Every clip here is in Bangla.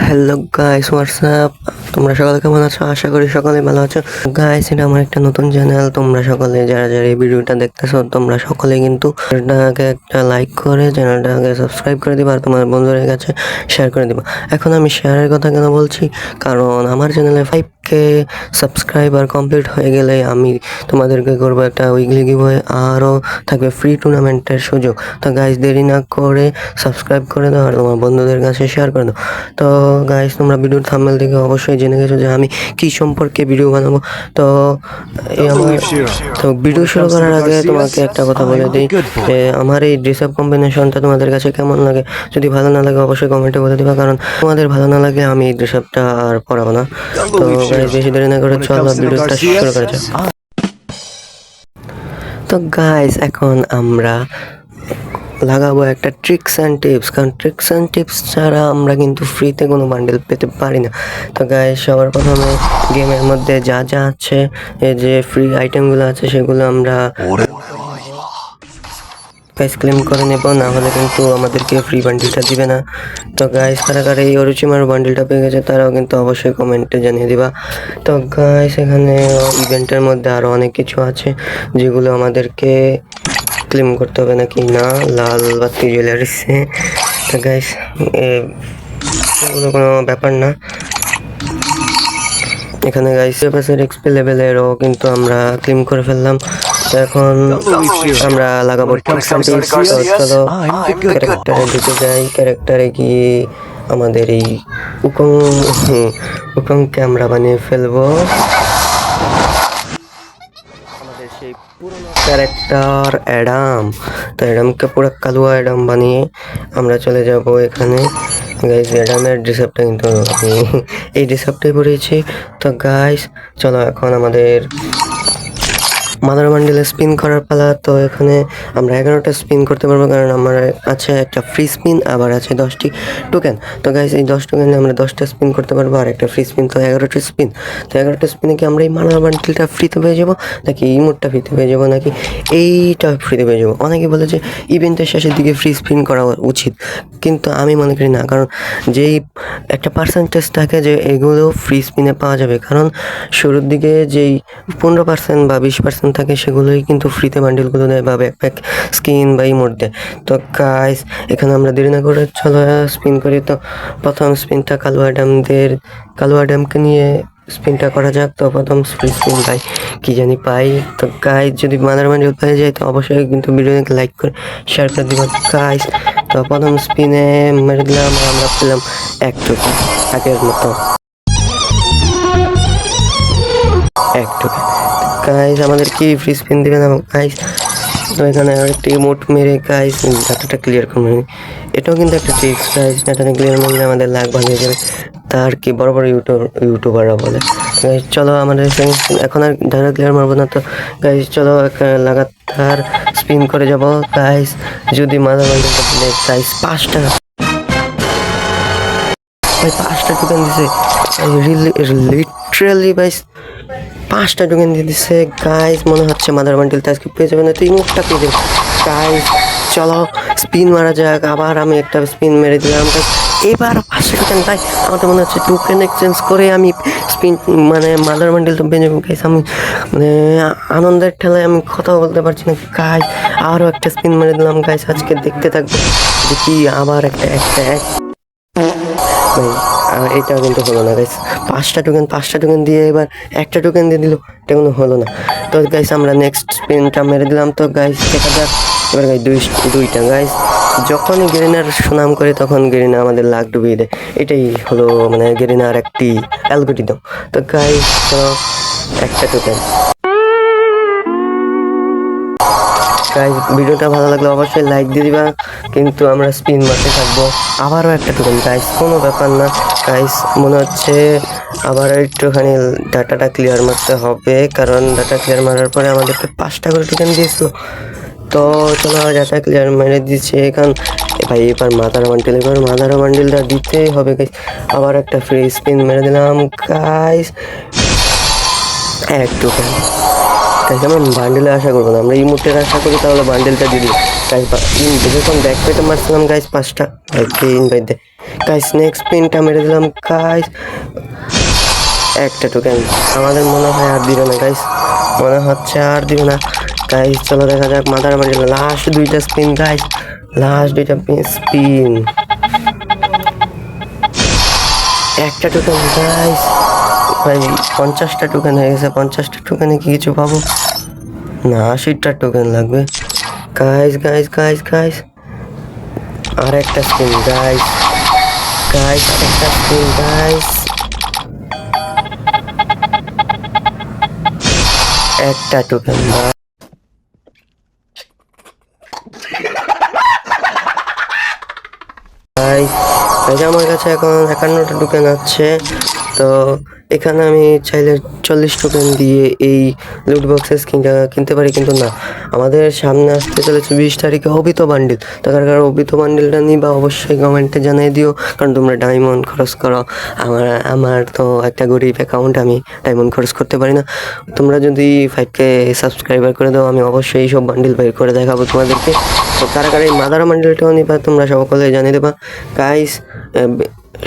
হ্যালো গাইস হোয়াটসঅ্যাপ তোমরা সকালে কেমন আছো? আশা করি সকালে ভালো আছো। গাইস এটা আমার একটা নতুন চ্যানেল তোমরা সকালে যারা যারা এই ভিডিওটা দেখতেছো, তোমরা সকলে কিন্তু চ্যানেলটাকে একটা লাইক করে চ্যানেলটাকে সাবস্ক্রাইব করে দিবা, আর তোমার বন্ধুদের কাছে শেয়ার করে দিবা। এখন আমি শেয়ারের কথা কেন বলছি? কারণ আমার চ্যানেলে ফাইভ কে সাবস্ক্রাইবার কমপ্লিট হয়ে গেলে আমি তোমাদেরকে করব একটা উইকলি গিভ আরও থাকবে ফ্রি টুর্নামেন্টের সুযোগ। তো গাইস দেরি না করে সাবস্ক্রাইব করে দাও আর তোমার বন্ধুদের কাছে শেয়ার করে দাও। তো গাইস তোমরা ভিডিওর থাম্বনেল দেখে অবশ্যই জেনে গেছো যে আমি কি সম্পর্কে ভিডিও বানাবো। তো আমার তো ভিডিও শুরু করার আগে তোমাকে একটা কথা বলে দিই যে আমার এই ড্রেস আপ কম্বিনেশনটা তোমাদের কাছে কেমন লাগে? যদি ভালো না লাগে অবশ্যই কমেন্টে বলে দিবা কারণ তোমাদের ভালো না লাগলে আমি এই ড্রেস আপটা আর পরাবো না। তো বেশি দেরি না করে চলো ভিডিওটা শুরু করা যাক। তো গাইস এখন আমরা লাগাবো একটা ট্রিক্স অ্যান্ড টিপস কারণ ট্রিক্স অ্যান্ড টিপস ছাড়া আমরা কিন্তু ফ্রিতে কোনো বান্ডেল পেতে পারি না। তো গাইস সবার প্রথমে গেমের মধ্যে যা যা আছে এই যে ফ্রি আইটেমগুলো আছে সেগুলো আমরা গাইস ক্লেম করে নেব, না হলে কিন্তু আমাদেরকে ফ্রি বান্ডিলটা দিবে না। তো গাইস কারা কারা এই অরুচিমার বান্ডিলটা পেয়ে গেছে, তারাও কিন্তু অবশ্যই কমেন্টে জানিয়ে দিবা। তো গাইস এখানে ইভেন্টের মধ্যে আরও অনেক কিছু আছে, যেগুলো আমাদেরকে ক্লেম করতে হবে নাকি না, লাল বাতি জ্বলে আসছে তো গাইস এগুলো কোনো ব্যাপার না। এখানে গাইস পাশের এক্সপি লেভেলেরও কিন্তু আমরা ক্লেম করে ফেললাম। তো এখন আমরা লাগাবো চলো ক্যারেক্টারে ঢুকে যাই। ক্যারেক্টারে গিয়ে আমাদের এই উকং উকংকে আমরা বানিয়ে ফেলব। আমাদের সেই পুরনো ক্যারেক্টার অ্যাডাম তো অ্যাডামকে পুরো কালুয়া অ্যাডাম বানিয়ে আমরা চলে যাব এখানে। গাইস অ্যাডামের ড্রেসআপটা কিন্তু আমি এই ড্রেসআপটাই পরেছি তো গাইস চলো এখন আমাদের মাদার বান্ডেলে স্পিন করার পালা, তো এখানে আমরা এগারোটা স্পিন করতে পারব, কারণ আমার আছে একটা ফ্রি স্পিন আবার আছে দশটি টোকেন তো গাইজ এই দশ টোকেনে আমরা দশটা স্পিন করতে পারব, আর একটা ফ্রি স্পিন তো এগারোটা স্পিন তো এগারোটা স্পিনে কি আমরা এই মাদার বান্ডেলটা ফ্রিতে পেয়ে যাব, নাকি এই মোডটা ফ্রিতে পেয়ে যাব, নাকি এইটা ফ্রিতে পেয়ে যাব? অনেকে বলে যে ইভেন্টের শেষের দিকে ফ্রি স্পিন করা উচিত, কিন্তু আমি মনে করি না, কারণ যেই একটা পার্সেন্টেজ থাকে যে এগুলো ফ্রি স্পিনে পাওয়া যাবে, কারণ শুরুর দিকে যেই পনেরো পার্সেন্ট বা বিশ পার্সেন্ট থাকে সেগুলোই কিন্তু ফ্রিতে বান্ডিলগুলো দেয় বা ব্যাকপ্যাক স্কিন বা ইমোট দেয়। তো কাজ এখানে আমরা দেরি না করে চলো স্পিন করি। তো প্রথম স্পিনটা কালু অ্যাডামদের কালু অ্যাডামকে নিয়ে স্পিনটা করা যাক। তো প্রথম স্পিন পাই, কি জানি পাই। তো গাইস যদি মাদার বান্ডিল পেয়ে যায়, তো অবশ্যই কিন্তু ভিডিওকে লাইক করে শেয়ার করে দিব। গাইস তো প্রথম স্পিনে মেরে দিলাম আমরা পেলাম এক টুকু আগের মতো। এক টুকু গাইস আমাদের কি ফ্রি স্পিন দিবে না গাইস তো এখানে আরেকটি মোট মেরে গাইস ডাটাটা ক্লিয়ার করে নিই। এটাও কিন্তু একটা ট্রিক্স গাইস ডাটাটা ক্লিয়ার মারলে আমাদের লাখ ভাঙিয়ে যাবে। তার কি বড় বড় ইউটিউব ইউটিউবাররা বলে। গাইস চলো আমাদের এখন আর ডাটা ক্লিয়ার মারবো না তো। গাইস চলো একটা লাগাতার স্পিন করে যাব। গাইস যদি মাঝে দিলে গাইস পাঁচটা। ভাই, পাঁচটা টোকেন দিছে। লিটারালি ভাই পাঁচটা টোকেন দিয়ে দিছে। গাইজ মনে হচ্ছে মাদার বান্ডিলটা আজকে পেয়ে যাবে না। তুই মুখটা পেয়ে যাবে। গাইস চলো স্পিন মারা যাক। আবার আমি একটা স্পিন মেরে দিলাম। এবার পাঁচটা টোকেন ভাই, আমার তো মনে হচ্ছে টোকেন এক্সচেঞ্জ করে আমি স্পিন মানে মাদার বান্ডিলটা পেয়ে যাব। গাইস আমি মানে আনন্দের ঠেলায় আমি কথা বলতে পারছি না। গাইস আরও একটা স্পিন মেরে দিলাম। গাইস আজকে দেখতে থাকব। কি আবার একটা একটা, এক। আর এটা কিন্তু হলো না গাইস পাঁচটা টোকেন পাঁচটা টোকেন দিয়ে এবার একটা টোকেন দিয়ে দিল, এটা কোনো হলো না। তো গাইস আমরা নেক্সট স্পিনটা মেরে দিলাম তো গাইস দেখা যাক। এবার গাইস দুই, দুইটা গাইস যখনই গেরিনার সুনাম করে, তখন গেরিনা আমাদের লাগ ডুবিয়ে দেয়। এটাই হলো মানে গেরিনার একটি অ্যালগোরিদম তো গাইস একটা টোকেন গাইজ ভিডিওটা ভালো লাগলে অবশ্যই লাইক দিয়ে দিবা। কিন্তু আমরা স্পিন মারতে থাকব। আবারও একটা টোকেন গাইস কোনো ব্যাপার না। গাইস মনে হচ্ছে আবার একটুখানি ডাটাটা ক্লিয়ার মারতে হবে। কারণ ডাটা ক্লিয়ার মারার পরে আমাদেরকে পাঁচটা করে টোকেন দিয়েছিল। তো চলো ডাটা ক্লিয়ার মেরে দিচ্ছে। এখন ভাই, এবার মাদার বান্ডিল এবার মাদার বান্ডিলটা দিতেই হবে গাইস আবার একটা ফ্রি স্পিন মেরে দিলাম গাইস এক টোকেন তাই আমরা বান্ডেলে আশা করব না, আমরা ইমোটের আশা করি তাহলে বান্ডেলটা দিয়ে দিই। গাইস যখন ব্যাক পেটে মারছিলাম গাইস পাঁচটা। কে ইনভাইট দেয়? গাইস নেক্সট পিনটা মেরে দিলাম গাইস একটা টোকেন আমাদের মনে হয় আর দিবে না গাইস মনে হচ্ছে আর দিবে না। গাইস চলো দেখা যাক মাথার মারি লাস্ট দুইটা স্পিন গাইস লাস্ট দুইটা স্পিন একটা টোকেন গাইস ভাই, পঞ্চাশটা টোকেন হয়ে গেছে, পঞ্চাশটা টোকেনে কি কিছু পাবো? না, আশিটা টোকেন লাগবে। গাইস গাইস গাইস গাইস আর একটা স্কিন গাইস গাইস একটা স্কিন গাইস একটা টোকেন ভাই এই যে আমার কাছে এখন একান্নটা টোকেন আছে। তো এখানে আমি চাইলে চল্লিশ টোকেন দিয়ে এই লুট বক্সেস কিনতে কিনতে পারি, কিন্তু না। আমাদের সামনে আসতে চলেছে বিশ তারিখে অবিত বান্ডিল তো কার কার অবিত বান্ডিলটা নিবা, অবশ্যই কমেন্টে জানিয়ে দিও। কারণ তোমরা ডায়মন্ড খরচ করো। আমার আমার তো একটা গরিব অ্যাকাউন্ট আমি ডায়মন্ড খরচ করতে পারি না। তোমরা যদি ফাইভ কে সাবস্ক্রাইবার করে দাও, আমি অবশ্যই এই সব বান্ডিল বের করে দেখাবো তোমাদেরকে। তো কারা কারা এই মাদার বান্ডিলটাও নিবা, তোমরা সকলে জানিয়ে দেবা। গাইস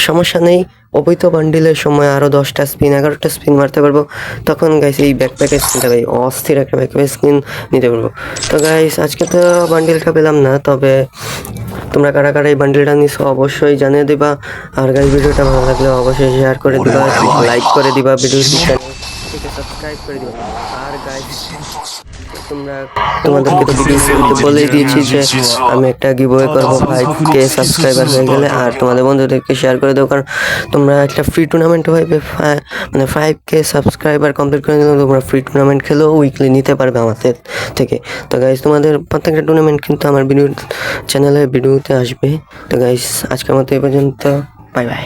সমস্যা নেই। অবৈধ বান্ডিলের সময় আরও দশটা স্পিন এগারোটা স্পিন মারতে পারব। তখন গাইস এই ব্যাকপ্যাকের স্কিনটা ভাই অস্থির একটা ব্যাকপ্যাকের স্কিন নিতে পারব। তো গাইস আজকে তো বান্ডিলটা পেলাম না তবে তোমরা কারা কারা এই বান্ডিলটা নিছো অবশ্যই জানিয়ে দিবা। আর গাইস ভিডিওটা ভালো লাগলে অবশ্যই শেয়ার করে দিবা লাইক করে দিবা ভিডিও সাবস্ক্রাইব করে দিবা। আর গাইস তোমরা তোমাদেরকে তো বলেই দিয়েছি যে আমি একটা গিভওয়ে করব ফাইভ কে সাবস্ক্রাইবার হয়ে গেলে। আর তোমাদের বন্ধুদেরকে শেয়ার করে দাও কারণ তোমরা একটা ফ্রি টুর্নামেন্ট হইবে ফা- মানে ফাইভ কে সাবস্ক্রাইবার কমপ্লিট করে দিলে তোমরা ফ্রি টুর্নামেন্ট খেলেও উইকলি নিতে পারবে আমাদের থেকে। তো গাইজ তোমাদের প্রত্যেকটা টুর্নামেন্ট কিন্তু আমার ভিডিও চ্যানেলে ভিডিওতে আসবে। তো গাইজ আজকের মতো এই পর্যন্ত। Bye bye